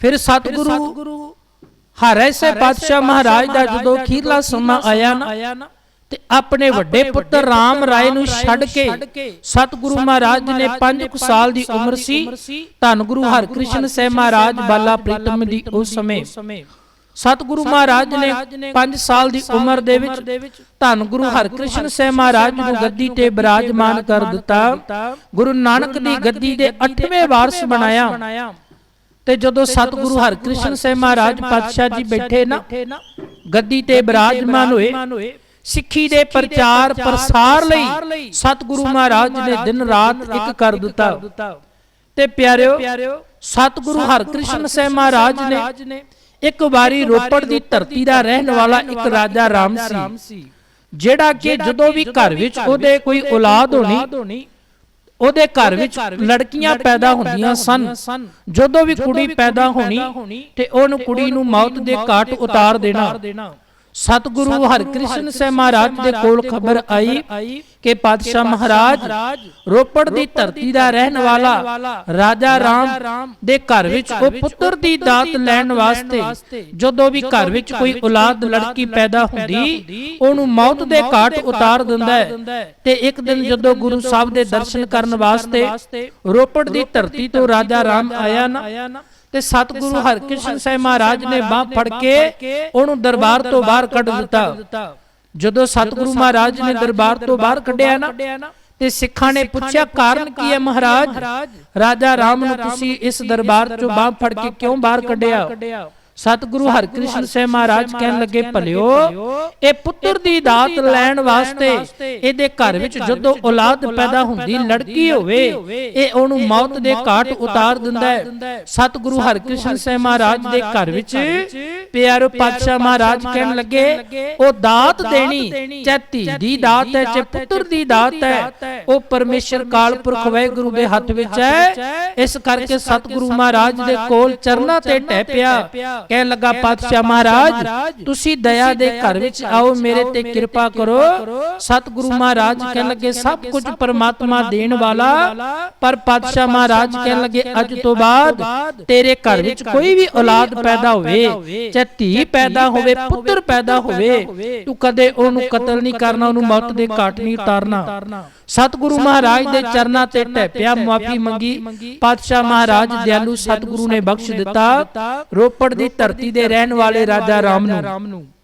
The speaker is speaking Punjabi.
ਫਿਰ ਸਤਿਗੁਰੂ ਹਰਿ ਸੇ ਪਾਤਸ਼ਾਹ ਮਹਾਰਾਜ ਦਾ ਜਦੋਂ ਅਖੀਰਲਾ ਸਮਾਂ ਆਇਆ ਨਾ ਤੇ ਆਪਣੇ ਵੱਡੇ ਪੁੱਤਰ ਰਾਮ ਰਾਏ ਨੂੰ ਛੱਡ ਕੇ ਸਤਿਗੁਰੂ ਮਹਾਰਾਜ ਨੇ 5 ਸਾਲ ਦੀ ਉਮਰ ਸੀ ਧੰਨ ਗੁਰੂ ਹਰਕ੍ਰਿਸ਼ਨ ਸਾਹਿਬ ਮਹਾਰਾਜ ਬਾਲਾ ਪ੍ਰੀਤਮ ਦੀ ਉਸ ਸਮੇਂ। ਸਤਿਗੁਰੂ ਮਹਾਰਾਜ ਨੇ 5 ਸਾਲ ਦੀ ਉਮਰ ਦੇ ਵਿੱਚ ਧੰਨ ਗੁਰੂ ਹਰਕ੍ਰਿਸ਼ਨ ਸਾਹਿਬ ਮਹਾਰਾਜ ਨੂੰ ਗੱਦੀ ਤੇ ਬਿਰਾਜਮਾਨ ਕਰ ਦਿੱਤਾ। ਗੁਰੂ ਨਾਨਕ ਦੀ ਗੱਦੀ ਦੇ 8ਵੇਂ ਵਾਰਸ ਬਣਾਇਆ। ਤੇ ਜਦੋਂ ਸਤਿਗੁਰੂ ਹਰਕ੍ਰਿਸ਼ਨ ਸਾਹਿਬ ਮਹਾਰਾਜ ਪਾਤਸ਼ਾਹ ਜੀ ਬੈਠੇ ਨਾ ਗੱਦੀ ਤੇ ਬਿਰਾਜਮਾਨ ਹੋਏ ਸਿੱਖੀ ਦੇ ਪ੍ਰਚਾਰ ਪ੍ਰਸਾਰ ਲਈ ਸਤਿਗੁਰੂ ਮਹਾਰਾਜ ਨੇ ਦਿਨ ਰਾਤ ਇੱਕ ਕਰ ਦਿੱਤਾ। ਤੇ ਪਿਆਰਿਓ ਸਤਿਗੁਰੂ ਹਰਕ੍ਰਿਸ਼ਨ ਸਾਹਿਬ ਮਹਾਰਾਜ ਨੇ ਇੱਕ ਵਾਰੀ ਰੋਪੜ ਦੀ ਧਰਤੀ ਦਾ ਰਹਿਣ ਵਾਲਾ ਇੱਕ ਰਾਜਾ ਰਾਮ ਸੀ। ਜਿਹੜਾ ਕਿ ਜਦੋਂ ਵੀ ਘਰ ਵਿੱਚ ਉਹਦੇ ਕੋਈ ਔਲਾਦ ਹੋਣੀ ਉਹਦੇ ਘਰ ਵਿੱਚ ਲੜਕੀਆਂ ਪੈਦਾ ਹੁੰਦੀਆਂ ਸਨ। ਜਦੋਂ ਵੀ ਕੁੜੀ ਪੈਦਾ ਹੋਣੀ ਤੇ ਉਹਨੂੰ ਕੁੜੀ ਨੂੰ ਮੌਤ ਦੇ ਘਾਟ ਉਤਾਰ ਦੇਣਾ। ਸਤਿਗੁਰੂ ਹਰਕ੍ਰਿਸ਼ਨ ਸਾਹਿਬ ਮਹਾਰਾਜ ਦੇ ਕੋਲ ਖਬਰ ਆਈ ਕਿ ਪਾਤਸ਼ਾਹ ਮਹਾਰਾਜ ਰੋਪੜ ਦੀ ਧਰਤੀ ਦਾ ਰਹਿਣ ਵਾਲਾ ਰਾਜਾ ਰਾਮ ਦੇ ਘਰ ਵਿੱਚ ਉਹ ਪੁੱਤਰ ਦੀ ਦਾਤ ਲੈਣ ਵਾਸਤੇ ਜਦੋਂ ਵੀ ਘਰ ਵਿੱਚ ਕੋਈ ਔਲਾਦ ਲੜਕੀ ਪੈਦਾ ਹੁੰਦੀ ਉਹਨੂੰ ਮੌਤ ਦੇ ਘਾਟ ਉਤਾਰ ਦਿੰਦਾ ਹੈ। ਤੇ ਇੱਕ ਦਿਨ ਜਦੋਂ ਗੁਰੂ ਸਾਹਿਬ ਦੇ ਦਰਸ਼ਨ ਕਰਨ ਵਾਸਤੇ ਰੋਪੜ ਦੀ ਧਰਤੀ ਤੋਂ ਰਾਜਾ ਰਾਮ ਆਇਆ ਨਾ ਤੇ ਸਤਿਗੁਰੂ ਹਰਕ੍ਰਿਸ਼ਨ ਸਾਹਿਬ ਮਹਾਰਾਜ ਨੇ ਬਾਹ ਫੜ ਕੇ ਉਹਨੂੰ ਦਰਬਾਰ ਤੋਂ ਬਾਹਰ ਕੱਢ ਦਿੱਤਾ। ਜਦੋਂ ਸਤਿਗੁਰੂ ਮਹਾਰਾਜ ਨੇ ਦਰਬਾਰ ਤੋਂ ਬਾਹਰ ਕੱਢਿਆ ਨਾ ਤੇ ਸਿੱਖਾਂ ਨੇ ਪੁੱਛਿਆ ਕਾਰਨ ਕੀ ਹੈ ਮਹਾਰਾਜ? ਰਾਜਾ ਰਾਮ ਨੂੰ ਤੁਸੀਂ ਇਸ ਦਰਬਾਰ ਚੋਂ ਬਾਹ ਫੜ ਕੇ ਕਿਉਂ ਬਾਹਰ ਕੱਢਿਆ? ਸਤਿਗੁਰੂ ਹਰਕ੍ਰਿਸ਼ਨ ਸਾਹਿਬ ਮਹਾਰਾਜ ਕਹਿਣ ਲੱਗੇ ਭਲਿਓ ਇਹ ਪੁੱਤਰ ਦੀ ਦਾਤ ਲੈਣ ਵਾਸਤੇ ਇਹਦੇ ਘਰ ਵਿੱਚ ਜਦੋਂ ਔਲਾਦ ਪੈਦਾ ਹੁੰਦੀ ਲੜਕੀ ਹੋਵੇ ਇਹ ਉਹਨੂੰ ਮੌਤ ਦੇ ਘਾਟ ਉਤਾਰ ਦਿੰਦਾ ਹੈ। ਸਤਿਗੁਰੂ ਹਰਕ੍ਰਿਸ਼ਨ ਸਾਹਿਬ ਮਹਾਰਾਜ ਦੇ ਘਰ ਵਿੱਚ ਪਿਆਰੋ ਪਾਤਸ਼ਾਹ ਮਹਾਰਾਜ ਕਹਿਣ ਲੱਗੇ ਉਹ ਦਾਤ ਦੇਣੀ ਚਾਹੇ ਧੀ ਦੀ ਦਾਤ ਹੈ ਚਾਹੇ ਪੁੱਤਰ ਦੀ ਦਾਤ ਹੈ। ਉਹ ਪਰਮੇਸ਼ਰ ਕਾਲਪੁਰਖ ਵਾਹਿਗੁਰੂ ਦੇ ਹੱਥ ਵਿੱਚ ਹੈ। ਇਸ ਕਰਕੇ ਸਤਿਗੁਰੂ ਮਹਾਰਾਜ ਦੇ ਕੋਲ ਚਰਨਾਂ ਤੇ ਟਹਿ ਪਿਆ। ਕਹਿਣ ਲੱਗਾ ਪਾਤਸ਼ਾਹ ਮਹਾਰਾਜ ਤੁਸੀਂ ਦਇਆ ਦੇ ਘਰ ਵਿੱਚ ਆਓ ਮੇਰੇ ਤੇ ਕਿਰਪਾ ਕਰੋ। ਸਤਿਗੁਰੂ ਮਹਾਰਾਜ ਕਹਿਣ ਲੱਗੇ ਸਭ ਕੁਝ ਪਰਮਾਤਮਾ ਦੇਣ ਵਾਲਾ। ਪਰ ਪਾਤਸ਼ਾਹ ਮਹਾਰਾਜ ਕਹਿਣ ਲੱਗੇ ਅੱਜ ਤੋਂ ਬਾਅਦ ਤੇਰੇ ਘਰ ਵਿੱਚ ਕੋਈ ਵੀ ਔਲਾਦ ਪੈਦਾ ਹੋਵੇ ਚਾਹੇ ਧੀ ਪੈਦਾ ਹੋਵੇ ਪੁੱਤਰ ਪੈਦਾ ਹੋਵੇ ਤੂੰ ਕਦੇ ਉਹਨੂੰ ਕਤਲ ਨਹੀਂ ਕਰਨਾ ਉਹਨੂੰ ਮੌਤ ਦੇ ਘਾਟ ਨਹੀਂ ਉਤਾਰਨਾ ਸਤਿਗੁਰੂ ਮਹਾਰਾਜ ਦੇ ਚਰਨਾਂ ਤੇ ਟਹਿਪਿਆ ਮਾਫੀ ਮੰਗੀ। ਪਾਤਸ਼ਾਹ ਮਹਾਰਾਜ ਦਿਆਲੂ ਸਤਿਗੁਰੂ ਨੇ ਬਖਸ਼ ਦਿੱਤਾ ਰੋਪੜ ਦੀ ਧਰਤੀ ਦੇ ਰਹਿਣ ਵਾਲੇ ਰਾਜਾ ਰਾਮ ਨੂੰ।